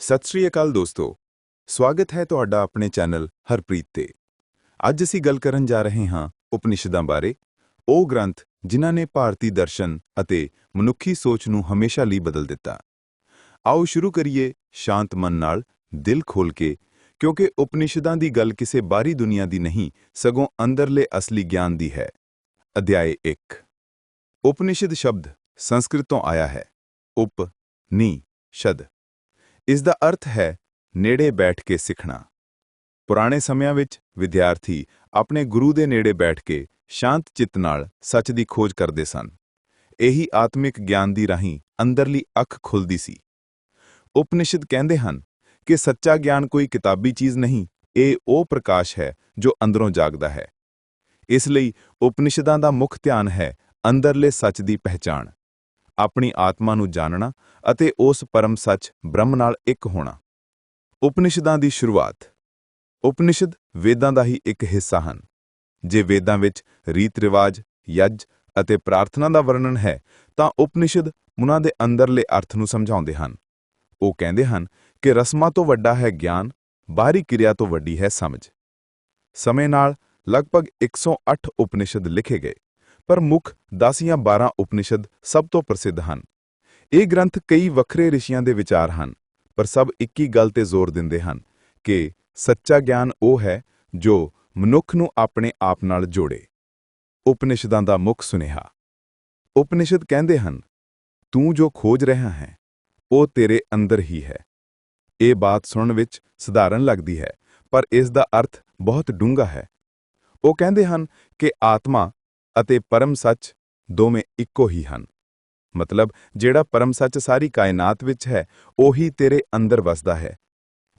ਸਤਿ ਸ੍ਰੀ ਅਕਾਲ ਦੋਸਤੋ। ਸਵਾਗਤ ਹੈ ਤੁਹਾਡਾ ਆਪਣੇ ਚੈਨਲ ਹਰਪ੍ਰੀਤ ਤੇ। ਅੱਜ ਅਸੀਂ ਗੱਲ ਕਰਨ ਜਾ ਰਹੇ ਹਾਂ ਉਪਨਿਸ਼ਦਾਂ ਬਾਰੇ। ਉਹ ਗ੍ਰੰਥ ਜਿਨ੍ਹਾਂ ਨੇ ਭਾਰਤੀ ਦਰਸ਼ਨ ਅਤੇ ਮਨੁੱਖੀ ਸੋਚ ਨੂੰ ਹਮੇਸ਼ਾ ਲਈ ਬਦਲ ਦਿੱਤਾ। ਆਓ ਸ਼ੁਰੂ ਕਰੀਏ ਸ਼ਾਂਤ ਮਨ ਨਾਲ, ਦਿਲ ਖੋਲ ਕੇ, ਕਿਉਂਕਿ ਉਪਨਿਸ਼ਦਾਂ ਦੀ ਗੱਲ ਕਿਸੇ ਬਾਹਰੀ ਦੁਨੀਆ ਦੀ ਨਹੀਂ, ਸਗੋਂ ਅੰਦਰਲੇ ਅਸਲੀ ਗਿਆਨ ਦੀ ਹੈ। ਅਧਿਆਇ 1 ਉਪਨਿਸ਼ਦ ਸ਼ਬਦ ਸੰਸਕ੍ਰਿਤ ਤੋਂ ਆਇਆ ਹੈ। ਉਪ, ਨੀ, ਸ਼ਦ। ਇਸ ਦਾ ਅਰਥ ਹੈ ਨੇੜੇ ਬੈਠ ਕੇ ਸਿੱਖਣਾ। ਪੁਰਾਣੇ ਸਮਿਆਂ ਵਿੱਚ ਵਿਦਿਆਰਥੀ ਆਪਣੇ ਗੁਰੂ ਦੇ ਨੇੜੇ ਬੈਠ ਕੇ ਸ਼ਾਂਤ ਚਿੱਤ ਨਾਲ ਸੱਚ ਦੀ ਖੋਜ ਕਰਦੇ ਸਨ। ਇਹੀ ਆਤਮਿਕ ਗਿਆਨ ਦੀ ਰਾਹੀਂ ਅੰਦਰਲੀ ਅੱਖ ਖੁੱਲਦੀ ਸੀ। ਉਪਨਿਸ਼ਦ ਕਹਿੰਦੇ ਹਨ ਕਿ ਸੱਚਾ ਗਿਆਨ ਕੋਈ ਕਿਤਾਬੀ ਚੀਜ਼ ਨਹੀਂ, ਇਹ ਉਹ ਪ੍ਰਕਾਸ਼ ਹੈ ਜੋ ਅੰਦਰੋਂ ਜਾਗਦਾ ਹੈ। ਇਸ ਲਈ ਉਪਨਿਸ਼ਦਾਂ ਦਾ ਮੁੱਖ ਧਿਆਨ ਹੈ ਅੰਦਰਲੇ ਸੱਚ ਦੀ ਪਹਿਚਾਣ। ਆਪਣੀ ਆਤਮਾ ਨੂੰ ਜਾਣਨਾ ਅਤੇ ਉਸ ਪਰਮ ਸੱਚ ਬ੍ਰਹਮ ਨਾਲ ਇੱਕ ਹੋਣਾ। ਉਪਨਿਸ਼ਦਾਂ ਦੀ ਸ਼ੁਰੂਆਤ। ਉਪਨਿਸ਼ਦ ਵੇਦਾਂ ਦਾ ਹੀ ਇੱਕ ਹਿੱਸਾ ਹਨ। ਜੇ ਵੇਦਾਂ ਵਿੱਚ ਰੀਤ-ਰਿਵਾਜ, ਯੱਜ ਅਤੇ ਪ੍ਰਾਰਥਨਾ ਦਾ ਵਰਣਨ ਹੈ, ਤਾਂ ਉਪਨਿਸ਼ਦ ਉਹਨਾਂ ਦੇ ਅੰਦਰਲੇ ਅਰਥ ਨੂੰ ਸਮਝਾਉਂਦੇ ਹਨ। ਉਹ ਕਹਿੰਦੇ ਹਨ ਕਿ ਰਸਮਾਂ ਤੋਂ ਵੱਡਾ ਹੈ ਗਿਆਨ, ਬਾਹਰੀ ਕਿਰਿਆ ਤੋਂ ਵੱਡੀ ਹੈ ਸਮਝ। ਸਮੇਂ ਨਾਲ ਲਗਭਗ 108 ਉਪਨਿਸ਼ਦ ਲਿਖੇ ਗਏ। ਪਰ ਮੁੱਖ 10 ਜਾਂ 12 ਉਪਨਿਸ਼ਦ ਸਭ ਤੋਂ ਪ੍ਰਸਿੱਧ ਹਨ। ਇਹ ਗ੍ਰੰਥ ਕਈ ਵੱਖਰੇ ਰਿਸ਼ੀਆਂ ਦੇ ਵਿਚਾਰ ਹਨ, ਪਰ ਸਭ ਇੱਕ ਹੀ ਗੱਲ ਤੇ ਜ਼ੋਰ ਦਿੰਦੇ ਹਨ ਕਿ ਸੱਚਾ ਗਿਆਨ ਉਹ ਹੈ ਜੋ ਮਨੁੱਖ ਨੂੰ ਆਪਣੇ ਆਪ ਨਾਲ ਜੋੜੇ। ਉਪਨਿਸ਼ਦਾਂ ਦਾ ਮੁੱਖ ਸੁਨੇਹਾ। ਉਪਨਿਸ਼ਦ ਕਹਿੰਦੇ ਹਨ, ਤੂੰ ਜੋ ਖੋਜ ਰਿਹਾ ਹੈ, ਉਹ ਤੇਰੇ ਅੰਦਰ ਹੀ ਹੈ। ਇਹ ਬਾਤ ਸੁਣਨ ਵਿੱਚ ਸਧਾਰਨ ਲੱਗਦੀ ਹੈ, ਪਰ ਇਸ ਦਾ ਅਰਥ ਬਹੁਤ ਡੂੰਘਾ ਹੈ। ਉਹ ਕਹਿੰਦੇ ਹਨ ਕਿ ਆਤਮਾ ਅਤੇ ਪਰਮ ਸੱਚ ਦੋਵੇਂ ਇੱਕੋ ਹੀ ਹਨ। ਮਤਲਬ, ਜਿਹੜਾ ਪਰਮ ਸੱਚ ਸਾਰੀ ਕਾਇਨਾਤ ਵਿੱਚ ਹੈ, ਉਹੀ ਤੇਰੇ ਅੰਦਰ ਵਸਦਾ ਹੈ।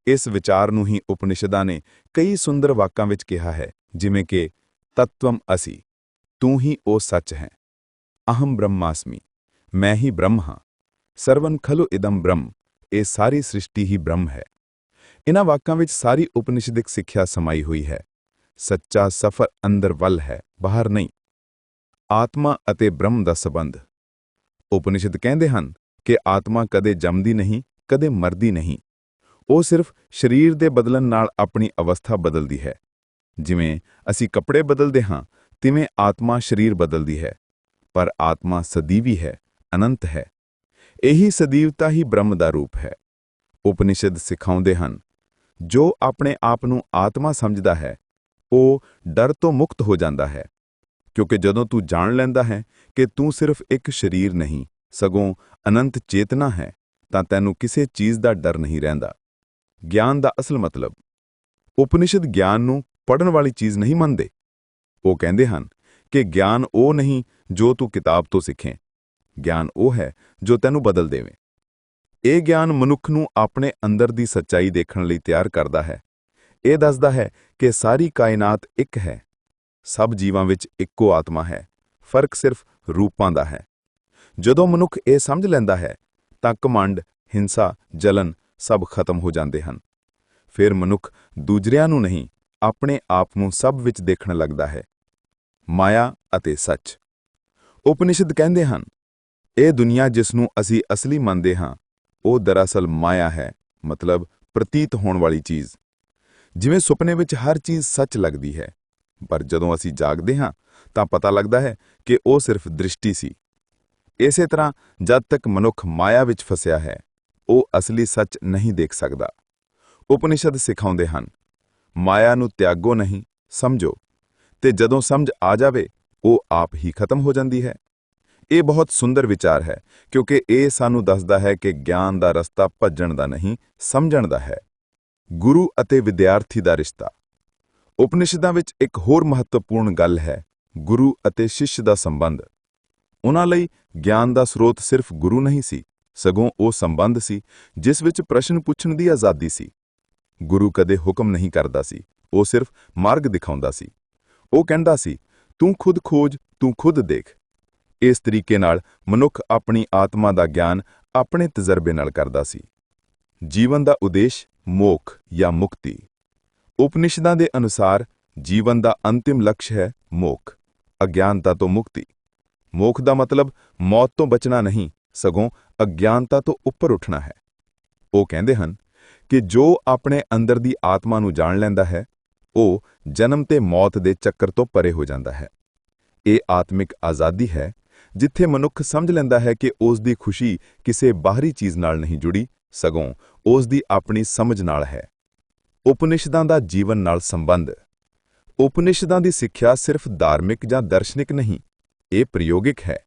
ਇਸ ਵਿਚਾਰ ਨੂੰ ਹੀ ਉਪਨਿਸ਼ਦਾਂ ਨੇ ਕਈ ਸੁੰਦਰ ਵਾਕਾਂ ਵਿੱਚ ਕਿਹਾ ਹੈ, ਜਿਵੇਂ ਕਿ ਤਤਵਮ ਅਸੀ, ਤੂੰ ਹੀ ਉਹ ਸੱਚ ਹੈ। ਅਹੰ ਬ੍ਰਹਮਾਸਮੀ, ਮੈਂ ਹੀ ਬ੍ਰਹਮ ਹਾਂ। ਸਰਵਨ ਖਲੁ ਇਦਮ ਬ੍ਰਹਮ, ਇਹ ਸਾਰੀ ਸ੍ਰਿਸ਼ਟੀ ਹੀ ਬ੍ਰਹਮ ਹੈ। ਇਨ੍ਹਾਂ ਵਾਕਾਂ ਵਿੱਚ ਸਾਰੀ ਉਪਨਿਸ਼ਦਿਕ ਸਿੱਖਿਆ ਸਮਾਈ ਹੋਈ ਹੈ। ਸੱਚਾ ਸਫਰ ਅੰਦਰ ਵੱਲ ਹੈ, ਬਾਹਰ ਨਹੀਂ। ਆਤਮਾ ਅਤੇ ਬ੍ਰਹਮ ਦਾ ਸਬੰਧ। ਉਪਨਿਸ਼ਦ ਕਹਿੰਦੇ ਹਨ ਕਿ ਆਤਮਾ ਕਦੇ ਜੰਮਦੀ ਨਹੀਂ, ਕਦੇ ਮਰਦੀ ਨਹੀਂ। ਉਹ ਸਿਰਫ ਸਰੀਰ ਦੇ ਬਦਲਣ ਨਾਲ ਆਪਣੀ ਅਵਸਥਾ ਬਦਲਦੀ ਹੈ। ਜਿਵੇਂ ਅਸੀਂ ਕੱਪੜੇ ਬਦਲਦੇ ਹਾਂ, ਤਿਵੇਂ ਆਤਮਾ ਸਰੀਰ ਬਦਲਦੀ ਹੈ। ਪਰ ਆਤਮਾ ਸਦੀਵੀ ਹੈ, ਅਨੰਤ ਹੈ। ਇਹੀ ਸਦੀਵਤਾ ਹੀ ਬ੍ਰਹਮ ਦਾ ਰੂਪ ਹੈ। ਉਪਨਿਸ਼ਦ ਸਿਖਾਉਂਦੇ ਹਨ, ਜੋ ਆਪਣੇ ਆਪ ਨੂੰ ਆਤਮਾ ਸਮਝਦਾ ਹੈ, ਉਹ ਡਰ ਤੋਂ ਮੁਕਤ ਹੋ ਜਾਂਦਾ ਹੈ। ਕਿਉਂਕਿ ਜਦੋਂ ਤੂੰ ਜਾਣ ਲੈਂਦਾ ਹੈ ਕਿ ਤੂੰ ਸਿਰਫ ਇੱਕ ਸਰੀਰ ਨਹੀਂ, ਸਗੋਂ ਅਨੰਤ ਚੇਤਨਾ ਹੈ, ਤਾਂ ਤੈਨੂੰ ਕਿਸੇ ਚੀਜ਼ ਦਾ ਡਰ ਨਹੀਂ ਰਹਿੰਦਾ। ਗਿਆਨ ਦਾ ਅਸਲ ਮਤਲਬ। ਉਪਨਿਸ਼ਦ ਗਿਆਨ ਨੂੰ ਪੜਨ ਵਾਲੀ ਚੀਜ਼ ਨਹੀਂ ਮੰਨਦੇ। ਉਹ ਕਹਿੰਦੇ ਹਨ ਕਿ ਗਿਆਨ ਉਹ ਨਹੀਂ ਜੋ ਤੂੰ ਕਿਤਾਬ ਤੋਂ ਸਿੱਖੇ। ਗਿਆਨ ਉਹ ਹੈ ਜੋ ਤੈਨੂੰ ਬਦਲ ਦੇਵੇ। ਇਹ ਗਿਆਨ ਮਨੁੱਖ ਨੂੰ ਆਪਣੇ ਅੰਦਰ ਦੀ ਸੱਚਾਈ ਦੇਖਣ ਲਈ ਤਿਆਰ ਕਰਦਾ ਹੈ। ਇਹ ਦੱਸਦਾ ਹੈ ਕਿ ਸਾਰੀ ਕਾਇਨਾਤ ਇੱਕ ਹੈ। ਸਭ ਜੀਵਾਂ ਵਿੱਚ ਇੱਕੋ ਆਤਮਾ ਹੈ। ਫ਼ਰਕ ਸਿਰਫ ਰੂਪਾਂ ਦਾ ਹੈ। ਜਦੋਂ ਮਨੁੱਖ ਇਹ ਸਮਝ ਲੈਂਦਾ ਹੈ, ਤਾਂ ਕਮੰਡ ਹਿੰਸਾ, ਜਲਨ ਸਭ ਖਤਮ ਹੋ ਜਾਂਦੇ ਹਨ। ਫਿਰ ਮਨੁੱਖ ਦੂਜਰਿਆਂ ਨੂੰ ਨਹੀਂ, ਆਪਣੇ ਆਪ ਨੂੰ ਸਭ ਵਿੱਚ ਦੇਖਣ ਲੱਗਦਾ ਹੈ। ਮਾਇਆ ਅਤੇ ਸੱਚ। ਉਪਨਿਸ਼ਦ ਕਹਿੰਦੇ ਹਨ, ਇਹ ਦੁਨੀਆ ਜਿਸ ਨੂੰ ਅਸੀਂ ਅਸਲੀ ਮੰਨਦੇ ਹਾਂ, ਉਹ ਦਰਅਸਲ ਮਾਇਆ ਹੈ, ਮਤਲਬ ਪ੍ਰਤੀਤ ਹੋਣ ਵਾਲੀ ਚੀਜ਼। ਜਿਵੇਂ ਸੁਪਨੇ ਵਿੱਚ ਹਰ ਚੀਜ਼ ਸੱਚ ਲੱਗਦੀ ਹੈ ਪਰ ਜਦੋਂ ਅਸੀਂ ਜਾਗਦੇ ਹਾਂ, ਤਾਂ ਪਤਾ ਲੱਗਦਾ ਹੈ ਕਿ ਉਹ ਸਿਰਫ ਦ੍ਰਿਸ਼ਟੀ ਸੀ। ਇਸੇ ਤਰ੍ਹਾਂ ਜਦ ਤੱਕ ਮਨੁੱਖ ਮਾਇਆ ਵਿੱਚ ਫਸਿਆ ਹੈ, ਉਹ ਅਸਲੀ ਸੱਚ ਨਹੀਂ ਦੇਖ ਸਕਦਾ। ਉਪਨਿਸ਼ਦ ਸਿਖਾਉਂਦੇ ਹਨ, ਮਾਇਆ ਨੂੰ ਤਿਆਗੋ ਨਹੀਂ, ਸਮਝੋ, ਤੇ ਜਦੋਂ ਸਮਝ ਆ ਜਾਵੇ, ਉਹ ਆਪ ਹੀ ਖਤਮ ਹੋ ਜਾਂਦੀ ਹੈ। ਇਹ ਬਹੁਤ ਸੁੰਦਰ ਵਿਚਾਰ ਹੈ, ਕਿਉਂਕਿ ਇਹ ਸਾਨੂੰ ਦੱਸਦਾ ਹੈ ਕਿ ਗਿਆਨ ਦਾ ਰਸਤਾ ਭੱਜਣ ਦਾ ਨਹੀਂ, ਸਮਝਣ ਦਾ ਹੈ। ਗੁਰੂ ਅਤੇ ਵਿਦਿਆਰਥੀ ਦਾ ਰਿਸ਼ਤਾ। ਉਪਨਿਸ਼ਦਾਂ ਵਿੱਚ ਇੱਕ ਹੋਰ ਮਹੱਤਵਪੂਰਨ ਗੱਲ ਹੈ, ਗੁਰੂ ਅਤੇ ਸ਼ਿਸ਼ ਦਾ ਸੰਬੰਧ। ਉਹਨਾਂ ਲਈ ਗਿਆਨ ਦਾ ਸਰੋਤ ਸਿਰਫ ਗੁਰੂ ਨਹੀਂ ਸੀ, ਸਗੋਂ ਉਹ ਸੰਬੰਧ ਸੀ, ਜਿਸ ਵਿੱਚ ਪ੍ਰਸ਼ਨ ਪੁੱਛਣ ਦੀ ਆਜ਼ਾਦੀ ਸੀ। ਗੁਰੂ ਕਦੇ ਹੁਕਮ ਨਹੀਂ ਕਰਦਾ ਸੀ, ਉਹ ਸਿਰਫ ਮਾਰਗ ਦਿਖਾਉਂਦਾ ਸੀ। ਉਹ ਕਹਿੰਦਾ ਸੀ, ਤੂੰ ਖੁਦ ਖੋਜ, ਤੂੰ ਖੁਦ ਦੇਖ। ਇਸ ਤਰੀਕੇ ਨਾਲ ਮਨੁੱਖ ਆਪਣੀ ਆਤਮਾ ਦਾ ਗਿਆਨ ਆਪਣੇ ਤਜਰਬੇ ਨਾਲ ਕਰਦਾ ਸੀ। ਜੀਵਨ ਦਾ ਉਦੇਸ਼ ਮੋਖ ਜਾਂ ਮੁਕਤੀ। ਉਪਨਿਸ਼ਦਾਂ ਦੇ ਅਨੁਸਾਰ ਜੀਵਨ ਦਾ ਅੰਤਿਮ ਲਕਸ਼ ਹੈ ਮੋਖ, ਅਗਿਆਨਤਾ ਤੋਂ ਮੁਕਤੀ। ਮੋਖ ਦਾ ਮਤਲਬ ਮੌਤ ਤੋਂ ਬਚਣਾ ਨਹੀਂ, ਸਗੋਂ ਅਗਿਆਨਤਾ ਤੋਂ ਉੱਪਰ ਉੱਠਣਾ ਹੈ। ਉਹ ਕਹਿੰਦੇ ਹਨ ਕਿ ਜੋ ਆਪਣੇ ਅੰਦਰ ਦੀ ਆਤਮਾ ਨੂੰ ਜਾਣ ਲੈਂਦਾ ਹੈ, ਉਹ ਜਨਮ ਤੇ ਮੌਤ ਦੇ ਚੱਕਰ ਤੋਂ ਪਰੇ ਹੋ ਜਾਂਦਾ ਹੈ। ਇਹ ਆਤਮਿਕ ਆਜ਼ਾਦੀ ਹੈ, ਜਿੱਥੇ ਮਨੁੱਖ ਸਮਝ ਲੈਂਦਾ ਹੈ ਕਿ ਉਸ ਦੀ ਖੁਸ਼ੀ ਕਿਸੇ ਬਾਹਰੀ ਚੀਜ਼ ਨਾਲ ਨਹੀਂ ਜੁੜੀ, ਸਗੋਂ ਉਸ ਦੀ ਆਪਣੀ ਸਮਝ ਨਾਲ ਹੈ। ਉਪਨਿਸ਼ਦਾਂ ਦਾ ਜੀਵਨ ਨਾਲ ਸੰਬੰਧ। ਉਪਨਿਸ਼ਦਾਂ ਦੀ ਸਿੱਖਿਆ ਸਿਰਫ ਧਾਰਮਿਕ ਜਾਂ ਦਰਸ਼ਨਿਕ ਨਹੀਂ, ਇਹ ਪ੍ਰਯੋਗਿਕ ਹੈ।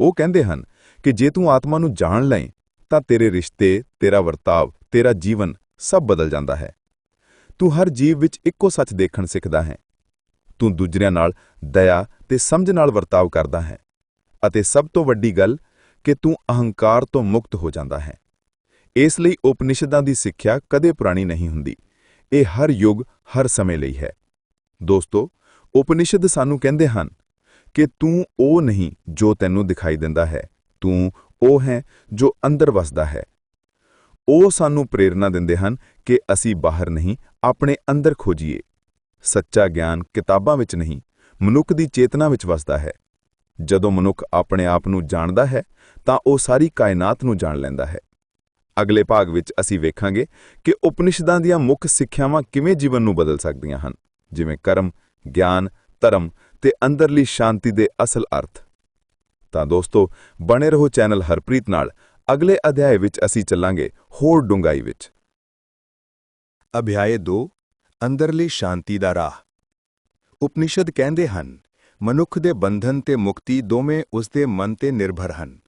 ਉਹ ਕਹਿੰਦੇ ਹਨ ਕਿ ਜੇ ਤੂੰ ਆਤਮਾ ਨੂੰ ਜਾਣ ਲੈ ਤਾਂ ਤੇਰੇ ਰਿਸ਼ਤੇ, ਤੇਰਾ ਵਰਤਾਵ, ਤੇਰਾ ਜੀਵਨ ਸਭ ਬਦਲ ਜਾਂਦਾ ਹੈ। ਤੂੰ ਹਰ ਜੀਵ ਵਿੱਚ ਇੱਕੋ ਸੱਚ ਦੇਖਣ ਸਿੱਖਦਾ ਹੈ। ਤੂੰ ਦੂਜਿਆਂ ਨਾਲ ਦਇਆ ਤੇ ਸਮਝ ਨਾਲ ਵਰਤਾਵ ਕਰਦਾ ਹੈ। ਅਤੇ ਸਭ ਤੋਂ ਵੱਡੀ ਗੱਲ, ਕਿ ਤੂੰ ਅਹੰਕਾਰ ਤੋਂ ਮੁਕਤ ਹੋ ਜਾਂਦਾ ਹੈ। ਇਸ ਲਈ ਉਪਨਿਸ਼ਦਾਂ ਦੀ ਸਿੱਖਿਆ ਕਦੇ ਪੁਰਾਣੀ ਨਹੀਂ ਹੁੰਦੀ। ਇਹ ਹਰ ਯੁੱਗ, ਹਰ ਸਮੇਂ ਲਈ ਹੈ। ਦੋਸਤੋ, ਉਪਨਿਸ਼ਦ ਸਾਨੂੰ ਕਹਿੰਦੇ ਹਨ ਕਿ ਤੂੰ ਉਹ ਨਹੀਂ ਜੋ ਤੈਨੂੰ ਦਿਖਾਈ ਦਿੰਦਾ ਹੈ। ਤੂੰ ਉਹ ਹੈ ਜੋ ਅੰਦਰ ਵਸਦਾ ਹੈ। ਉਹ ਸਾਨੂੰ ਪ੍ਰੇਰਣਾ ਦਿੰਦੇ ਹਨ ਕਿ ਅਸੀਂ ਬਾਹਰ ਨਹੀਂ, ਆਪਣੇ ਅੰਦਰ ਖੋਜੀਏ। ਸੱਚਾ ਗਿਆਨ ਕਿਤਾਬਾਂ ਵਿੱਚ ਨਹੀਂ, ਮਨੁੱਖ ਦੀ ਚੇਤਨਾ ਵਿੱਚ ਵਸਦਾ ਹੈ। ਜਦੋਂ ਮਨੁੱਖ ਆਪਣੇ ਆਪ ਨੂੰ ਜਾਣਦਾ ਹੈ, ਤਾਂ ਉਹ ਸਾਰੀ ਕਾਇਨਾਤ ਨੂੰ ਜਾਣ ਲੈਂਦਾ ਹੈ। ਅਗਲੇ ਭਾਗ ਵਿੱਚ ਅਸੀਂ ਵੇਖਾਂਗੇ ਕਿ ਉਪਨਿਸ਼ਦਾਂ ਦੀਆਂ ਮੁੱਖ ਸਿੱਖਿਆਵਾਂ ਕਿਵੇਂ ਜੀਵਨ ਨੂੰ ਬਦਲ ਸਕਦੀਆਂ ਹਨ, ਜਿਵੇਂ ਕਰਮ, ਗਿਆਨ, ਧਰਮ ਤੇ ਅੰਦਰਲੀ ਸ਼ਾਂਤੀ ਦੇ ਅਸਲ ਅਰਥ। ਤਾਂ ਦੋਸਤੋ, ਬਣੇ ਰਹੋ ਚੈਨਲ ਹਰਪ੍ਰੀਤ ਨਾਲ। ਅਗਲੇ ਅਧਿਆਇ ਵਿੱਚ ਅਸੀਂ ਚੱਲਾਂਗੇ ਹੋਰ ਡੂੰਘਾਈ ਵਿੱਚ। ਅਭਿਆਏ 2 ਅੰਦਰਲੀ ਸ਼ਾਂਤੀ ਦਾ ਰਾਹ। ਉਪਨਿਸ਼ਦ ਕਹਿੰਦੇ ਹਨ, ਮਨੁੱਖ ਦੇ ਬੰਧਨ ਤੇ ਮੁਕਤੀ ਦੋਵੇਂ ਉਸ ਦੇ ਮਨ ਤੇ ਨਿਰਭਰ ਹਨ।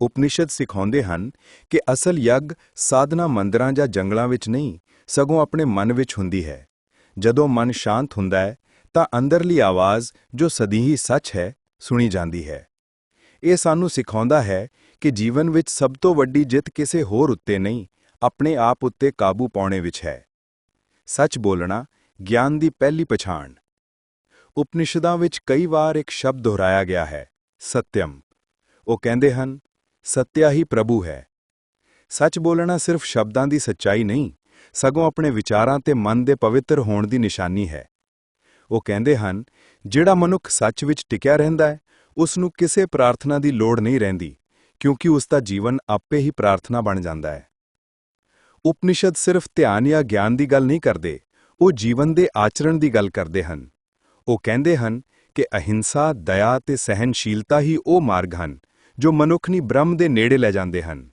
ਉਪਨਿਸ਼ਦ ਸਿਖਾਉਂਦੇ ਹਨ ਕਿ ਅਸਲ ਯੱਗ ਸਾਧਨਾ ਮੰਦਰਾਂ ਜਾਂ ਜੰਗਲਾਂ ਵਿੱਚ ਨਹੀਂ, ਸਗੋਂ ਆਪਣੇ ਮਨ ਵਿੱਚ ਹੁੰਦੀ ਹੈ। ਜਦੋਂ ਮਨ ਸ਼ਾਂਤ ਹੁੰਦਾ ਹੈ, ਤਾਂ ਅੰਦਰਲੀ ਆਵਾਜ਼ ਜੋ ਸਦੀ ਹੀ ਸੱਚ ਹੈ, ਸੁਣੀ ਜਾਂਦੀ ਹੈ। ਇਹ ਸਾਨੂੰ ਸਿਖਾਉਂਦਾ ਹੈ ਕਿ ਜੀਵਨ ਵਿੱਚ ਸਭ ਤੋਂ ਵੱਡੀ ਜਿੱਤ ਕਿਸੇ ਹੋਰ ਉੱਤੇ ਨਹੀਂ, ਆਪਣੇ ਆਪ ਉੱਤੇ ਕਾਬੂ ਪਾਉਣੇ ਵਿੱਚ ਹੈ। ਸੱਚ ਬੋਲਣਾ, ਗਿਆਨ ਦੀ ਪਹਿਲੀ ਪਛਾਣ। ਉਪਨਿਸ਼ਦਾਂ ਵਿੱਚ ਕਈ ਵਾਰ ਇੱਕ ਸ਼ਬਦ ਦੁਹਰਾਇਆ ਗਿਆ ਹੈ ਸਤਿਅਮ ਉਹ ਕਹਿੰਦੇ ਹਨ ਸਤਿਆ ਹੀ ਪ੍ਰਭੂ ਹੈ। ਸੱਚ ਬੋਲਣਾ ਸਿਰਫ ਸ਼ਬਦਾਂ ਦੀ ਸੱਚਾਈ ਨਹੀਂ, ਸਗੋਂ ਆਪਣੇ ਵਿਚਾਰਾਂ ਤੇ ਮਨ ਦੇ ਪਵਿੱਤਰ ਹੋਣ ਦੀ ਨਿਸ਼ਾਨੀ ਹੈ। ਉਹ ਕਹਿੰਦੇ ਹਨ, ਜਿਹੜਾ ਮਨੁੱਖ ਸੱਚ ਵਿੱਚ ਟਿਕਿਆ ਰਹਿੰਦਾ ਹੈ, ਉਸ ਨੂੰ ਕਿਸੇ ਪ੍ਰਾਰਥਨਾ ਦੀ ਲੋੜ ਨਹੀਂ ਰਹਿੰਦੀ, ਕਿਉਂਕਿ ਉਸ ਦਾ ਜੀਵਨ ਆਪੇ ਹੀ ਪ੍ਰਾਰਥਨਾ ਬਣ ਜਾਂਦਾ ਹੈ। ਉਪਨਿਸ਼ਦ ਸਿਰਫ ਧਿਆਨ ਜਾਂ ਗਿਆਨ ਦੀ ਗੱਲ ਨਹੀਂ ਕਰਦੇ, ਉਹ ਜੀਵਨ ਦੇ ਆਚਰਣ ਦੀ ਗੱਲ ਕਰਦੇ ਹਨ। ਉਹ ਕਹਿੰਦੇ ਹਨ ਕਿ ਅਹਿੰਸਾ, ਦਇਆ ਤੇ ਸਹਿਨਸ਼ੀਲਤਾ ਹੀ ਉਹ ਮਾਰਗ ਹਨ ਜੋ ਮਨੁੱਖਨੀ ਬ੍ਰਹਮ ਦੇ ਨੇੜੇ ਲੈ ਜਾਂਦੇ ਹਨ।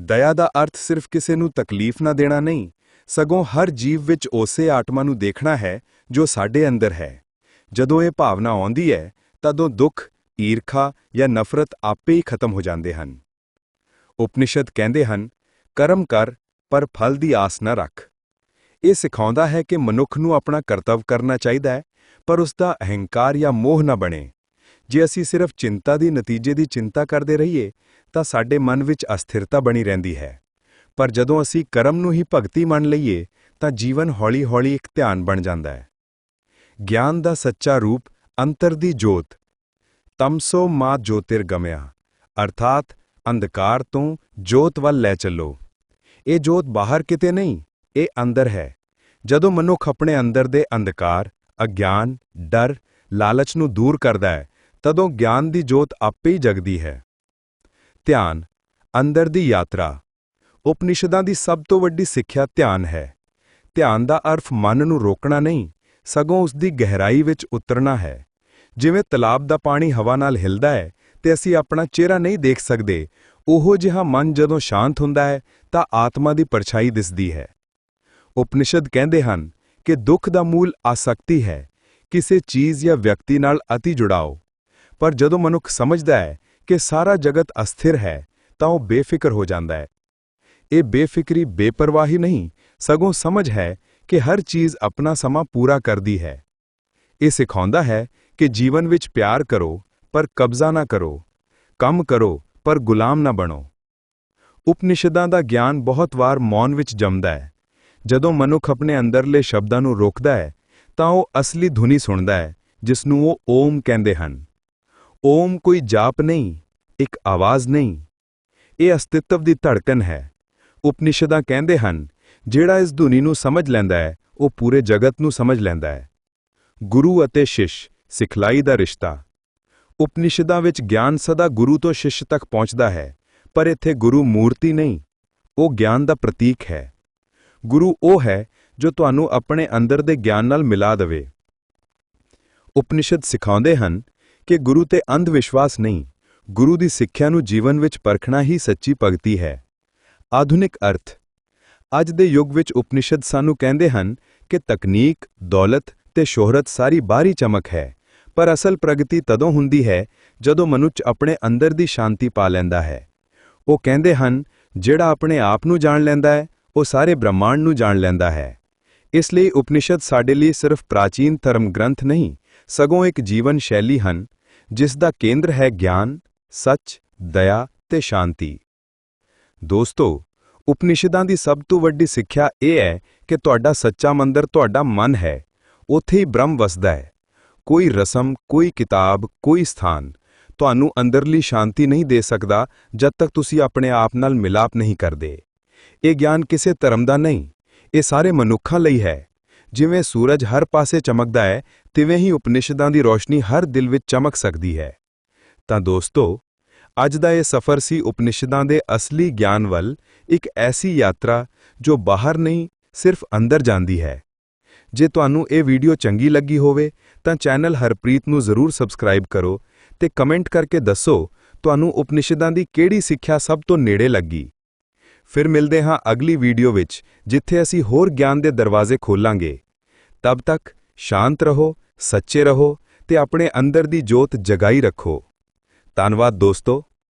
ਦਇਆ ਦਾ ਅਰਥ ਸਿਰਫ ਕਿਸੇ ਨੂੰ ਤਕਲੀਫ ਨਾ ਦੇਣਾ ਨਹੀਂ, ਸਗੋਂ ਹਰ ਜੀਵ ਵਿੱਚ ਉਸੇ ਆਤਮਾ ਨੂੰ ਦੇਖਣਾ ਹੈ ਜੋ ਸਾਡੇ ਅੰਦਰ ਹੈ। ਜਦੋਂ ਇਹ ਭਾਵਨਾ ਆਉਂਦੀ ਹੈ, ਤਦੋਂ ਦੁੱਖ, ਈਰਖਾ ਜਾਂ ਨਫ਼ਰਤ ਆਪੇ ਹੀ ਖਤਮ ਹੋ ਜਾਂਦੇ ਹਨ। ਉਪਨਿਸ਼ਦ ਕਹਿੰਦੇ ਹਨ, ਕਰਮ ਕਰ, ਪਰ ਫਲ ਦੀ ਆਸ ਨਾ ਰੱਖ। ਇਹ ਸਿਖਾਉਂਦਾ ਹੈ ਕਿ ਮਨੁੱਖ ਨੂੰ ਆਪਣਾ ਕਰਤੱਵ ਕਰਨਾ ਚਾਹੀਦਾ ਹੈ, ਪਰ ਉਸ ਦਾ ਅਹੰਕਾਰ ਜਾਂ ਮੋਹ ਨਾ ਬਣੇ। ਜੇ ਅਸੀਂ ਸਿਰਫ ਚਿੰਤਾ ਦੀ ਨਤੀਜੇ ਦੀ ਚਿੰਤਾ ਕਰਦੇ ਰਹੀਏ, ਤਾਂ ਸਾਡੇ ਮਨ ਵਿੱਚ ਅਸਥਿਰਤਾ ਬਣੀ ਰਹਿੰਦੀ ਹੈ। ਪਰ ਜਦੋਂ ਅਸੀਂ ਕਰਮ ਨੂੰ ਹੀ ਭਗਤੀ ਮੰਨ ਲਈਏ, ਤਾਂ ਜੀਵਨ ਹੌਲੀ-ਹੌਲੀ ਇੱਕ ਧਿਆਨ ਬਣ ਜਾਂਦਾ ਹੈ। ਗਿਆਨ ਦਾ ਸੱਚਾ ਰੂਪ ਅੰਤਰ ਦੀ ਜੋਤ। ਤਮਸੋ ਮਾ ਜੋਤਿਰ ਗਮਿਆ ਅਰਥਾਤ ਅੰਧਕਾਰ ਤੋਂ ਜੋਤ ਵੱਲ ਲੈ ਚੱਲੋ। ਇਹ ਜੋਤ ਬਾਹਰ ਕਿਤੇ ਨਹੀਂ, ਇਹ ਅੰਦਰ ਹੈ। ਜਦੋਂ ਮਨੁੱਖ ਆਪਣੇ ਅੰਦਰ ਦੇ ਅੰਧਕਾਰ, ਅਗਿਆਨ, ਡਰ, ਲਾਲਚ ਨੂੰ ਦੂਰ ਕਰਦਾ ਹੈ ਤਦੋਂ ਗਿਆਨ ਦੀ ਜੋਤ ਆਪੇ ਹੀ ਜਗਦੀ ਹੈ। ਧਿਆਨ, ਅੰਦਰ ਦੀ ਯਾਤਰਾ। ਉਪਨਿਸ਼ਦਾਂ ਦੀ ਸਭ ਤੋਂ ਵੱਡੀ ਸਿੱਖਿਆ ਧਿਆਨ ਹੈ। ਧਿਆਨ ਦਾ ਅਰਥ ਮਨ ਨੂੰ ਰੋਕਣਾ ਨਹੀਂ, ਸਗੋਂ ਉਸ ਦੀ ਗਹਿਰਾਈ ਵਿੱਚ ਉਤਰਨਾ ਹੈ। ਜਿਵੇਂ ਤਲਾਬ ਦਾ ਪਾਣੀ ਹਵਾ ਨਾਲ ਹਿਲਦਾ ਹੈ ਤੇ ਅਸੀਂ ਆਪਣਾ ਚਿਹਰਾ ਨਹੀਂ ਦੇਖ ਸਕਦੇ, ਉਹੋ ਜਿਹਾ ਮਨ ਜਦੋਂ ਸ਼ਾਂਤ ਹੁੰਦਾ ਹੈ, ਤਾਂ ਆਤਮਾ ਦੀ ਪਰਛਾਈ ਦਿਸਦੀ ਹੈ। ਉਪਨਿਸ਼ਦ ਕਹਿੰਦੇ ਹਨ ਕਿ ਦੁੱਖ ਦਾ ਮੂਲ ਆਸਕਤੀ ਹੈ, ਕਿਸੇ ਚੀਜ਼ ਜਾਂ ਵਿਅਕਤੀ ਨਾਲ ਅਤੀ ਜੁੜਾਓ। ਪਰ ਜਦੋਂ ਮਨੁੱਖ ਸਮਝਦਾ ਹੈ ਕਿ ਸਾਰਾ ਜਗਤ ਅਸਥਿਰ ਹੈ, ਤਾਂ ਉਹ ਬੇਫਿਕਰ ਹੋ ਜਾਂਦਾ ਹੈ। ਇਹ ਬੇਫਿਕਰੀ, ਬੇਪਰਵਾਹੀ ਨਹੀਂ, ਸਗੋਂ ਸਮਝ ਹੈ ਕਿ ਹਰ ਚੀਜ਼ ਆਪਣਾ ਸਮਾਂ ਪੂਰਾ ਕਰਦੀ ਹੈ। ਇਹ ਸਿਖਾਉਂਦਾ ਹੈ ਕਿ ਜੀਵਨ ਵਿੱਚ ਪਿਆਰ ਕਰੋ, ਪਰ ਕਬਜ਼ਾ ਨਾ ਕਰੋ। ਕੰਮ ਕਰੋ, ਪਰ ਗੁਲਾਮ ਨਾ ਬਣੋ। ਉਪਨਿਸ਼ਦਾਂ ਦਾ ਗਿਆਨ ਬਹੁਤ ਵਾਰ ਮੌਨ ਵਿੱਚ ਜੰਮਦਾ ਹੈ। ਜਦੋਂ ਮਨੁੱਖ ਆਪਣੇ ਅੰਦਰਲੇ ਸ਼ਬਦਾਂ ਨੂੰ ਰੋਕਦਾ ਹੈ, ਤਾਂ ਉਹ ਅਸਲੀ ਧੁਨੀ ਸੁਣਦਾ ਹੈ ਜਿਸ ਨੂੰ ਉਹ ਓਮ ਕਹਿੰਦੇ ਹਨ। ਓਮ ਕੋਈ ਜਾਪ ਨਹੀਂ, ਇੱਕ ਆਵਾਜ਼ ਨਹੀਂ। ਇਹ ਅਸਤਿਤਵ ਦੀ ਧੜਕਣ ਹੈ। ਉਪਨਿਸ਼ਦਾਂ ਕਹਿੰਦੇ ਹਨ, ਜਿਹੜਾ ਇਸ ਧੁਨੀ ਨੂੰ ਸਮਝ ਲੈਂਦਾ ਹੈ, ਉਹ ਪੂਰੇ ਜਗਤ ਨੂੰ ਸਮਝ ਲੈਂਦਾ ਹੈ। ਗੁਰੂ ਅਤੇ ਸ਼ਿਸ਼, ਸਿਖਲਾਈ ਦਾ ਰਿਸ਼ਤਾ। ਉਪਨਿਸ਼ਦਾਂ ਵਿੱਚ ਗਿਆਨ ਸਦਾ ਗੁਰੂ ਤੋਂ ਸ਼ਿਸ਼ ਤੱਕ ਪਹੁੰਚਦਾ ਹੈ, ਪਰ ਇੱਥੇ ਗੁਰੂ ਮੂਰਤੀ ਨਹੀਂ, ਉਹ ਗਿਆਨ ਦਾ ਪ੍ਰਤੀਕ ਹੈ। ਗੁਰੂ ਉਹ ਹੈ, ਜੋ ਤੁਹਾਨੂੰ ਆਪਣੇ ਅੰਦਰ ਦੇ ਗਿਆਨ ਨਾਲ ਮਿਲਾ ਦੇਵੇ। ਉਪਨਿਸ਼ਦ ਸਿਖਾਉਂਦੇ ਹਨ ਕਿ ਗੁਰੂ ਤੇ ਅੰਧ ਵਿਸ਼ਵਾਸ ਨਹੀਂ, ਗੁਰੂ ਦੀ ਸਿੱਖਿਆ ਨੂੰ ਜੀਵਨ ਵਿੱਚ ਪਰਖਣਾ ਹੀ ਸੱਚੀ ਭਗਤੀ ਹੈ। ਆਧੁਨਿਕ ਅਰਥ, ਅੱਜ ਦੇ ਯੁੱਗ ਵਿੱਚ ਉਪਨਿਸ਼ਦ ਸਾਨੂੰ ਕਹਿੰਦੇ ਹਨ ਕਿ ਤਕਨੀਕ, ਦੌਲਤ ਤੇ ਸ਼ੋਹਰਤ ਸਾਰੀ ਬਾਹਰੀ ਚਮਕ ਹੈ, ਪਰ ਅਸਲ ਪ੍ਰਗਤੀ ਤਦੋਂ ਹੁੰਦੀ ਹੈ ਜਦੋਂ ਮਨੁੱਖ ਆਪਣੇ ਅੰਦਰ ਦੀ ਸ਼ਾਂਤੀ ਪਾ ਲੈਂਦਾ ਹੈ। ਉਹ ਕਹਿੰਦੇ ਹਨ, ਜਿਹੜਾ ਆਪਣੇ ਆਪ ਨੂੰ ਜਾਣ ਲੈਂਦਾ ਹੈ, ਉਹ ਸਾਰੇ ਬ੍ਰਹਮਾਂਡ ਨੂੰ ਜਾਣ ਲੈਂਦਾ ਹੈ। ਇਸ ਲਈ ਉਪਨਿਸ਼ਦ ਸਾਡੇ ਲਈ ਸਿਰਫ ਪ੍ਰਾਚੀਨ ਧਰਮ ਗ੍ਰੰਥ ਨਹੀਂ ਸਗੋਂ ਇੱਕ ਜੀਵਨ ਸ਼ੈਲੀ ਹਨ, ਜਿਸ ਦਾ ਕੇਂਦਰ ਹੈ ਗਿਆਨ, ਸੱਚ, ਦਇਆ ਤੇ ਸ਼ਾਂਤੀ। ਦੋਸਤੋ, ਉਪਨਿਸ਼ਦਾਂ ਦੀ ਸਭ ਤੋਂ ਵੱਡੀ ਸਿੱਖਿਆ ਇਹ ਹੈ ਕਿ ਤੁਹਾਡਾ ਸੱਚਾ ਮੰਦਰ ਤੁਹਾਡਾ ਮਨ ਹੈ, ਉੱਥੇ ਹੀ ਬ੍ਰਹਮ ਵਸਦਾ ਹੈ। ਕੋਈ ਰਸਮ, ਕੋਈ ਕਿਤਾਬ, ਕੋਈ ਸਥਾਨ ਤੁਹਾਨੂੰ ਅੰਦਰਲੀ ਸ਼ਾਂਤੀ ਨਹੀਂ ਦੇ ਸਕਦਾ ਜਦ ਤੱਕ ਤੁਸੀਂ ਆਪਣੇ ਆਪ ਨਾਲ ਮਿਲਾਪ ਨਹੀਂ ਕਰਦੇ। ਇਹ ਗਿਆਨ ਕਿਸੇ ਧਰਮ ਦਾ ਨਹੀਂ, ਇਹ ਸਾਰੇ ਮਨੁੱਖਾਂ ਲਈ ਹੈ। ਜਿਵੇਂ ਸੂਰਜ ਹਰ ਪਾਸੇ ਚਮਕਦਾ ਹੈ, ਤਿਵੇਂ ਹੀ ਉਪਨਿਸ਼ਦਾਂ ਦੀ ਰੋਸ਼ਨੀ ਹਰ ਦਿਲ ਵਿੱਚ ਚਮਕ ਸਕਦੀ ਹੈ। ਤਾਂ ਦੋਸਤੋ, ਅੱਜ ਦਾ ਇਹ ਸਫ਼ਰ ਸੀ ਉਪਨਿਸ਼ਦਾਂ ਦੇ ਅਸਲੀ ਗਿਆਨ ਵੱਲ ਇੱਕ ਐਸੀ ਯਾਤਰਾ ਜੋ ਬਾਹਰ ਨਹੀਂ, ਸਿਰਫ ਅੰਦਰ ਜਾਂਦੀ ਹੈ। ਜੇ ਤੁਹਾਨੂੰ ਇਹ ਵੀਡੀਓ ਚੰਗੀ ਲੱਗੀ ਹੋਵੇ, ਤਾਂ ਚੈਨਲ ਹਰਪ੍ਰੀਤ ਨੂੰ ਜ਼ਰੂਰ ਸਬਸਕ੍ਰਾਈਬ ਕਰੋ ਤੇ ਕਮੈਂਟ ਕਰਕੇ ਦੱਸੋ, ਤੁਹਾਨੂੰ ਉਪਨਿਸ਼ਦਾਂ ਦੀ ਕਿਹੜੀ ਸਿੱਖਿਆ ਸਭ ਤੋਂ ਨੇੜੇ ਲੱਗੀ। ਫਿਰ ਮਿਲਦੇ ਹਾਂ ਅਗਲੀ ਵੀਡੀਓ ਵਿੱਚ, ਜਿੱਥੇ ਅਸੀਂ ਹੋਰ ਗਿਆਨ ਦੇ ਦਰਵਾਜ਼ੇ ਖੋਲਾਂਗੇ। ਤਬ ਤੱਕ ਸ਼ਾਂਤ ਰਹੋ, ਸੱਚੇ ਰਹੋ ਤੇ ਆਪਣੇ ਅੰਦਰ ਦੀ ਜੋਤ ਜਗਾਈ ਰੱਖੋ। ਧੰਨਵਾਦ ਦੋਸਤੋ।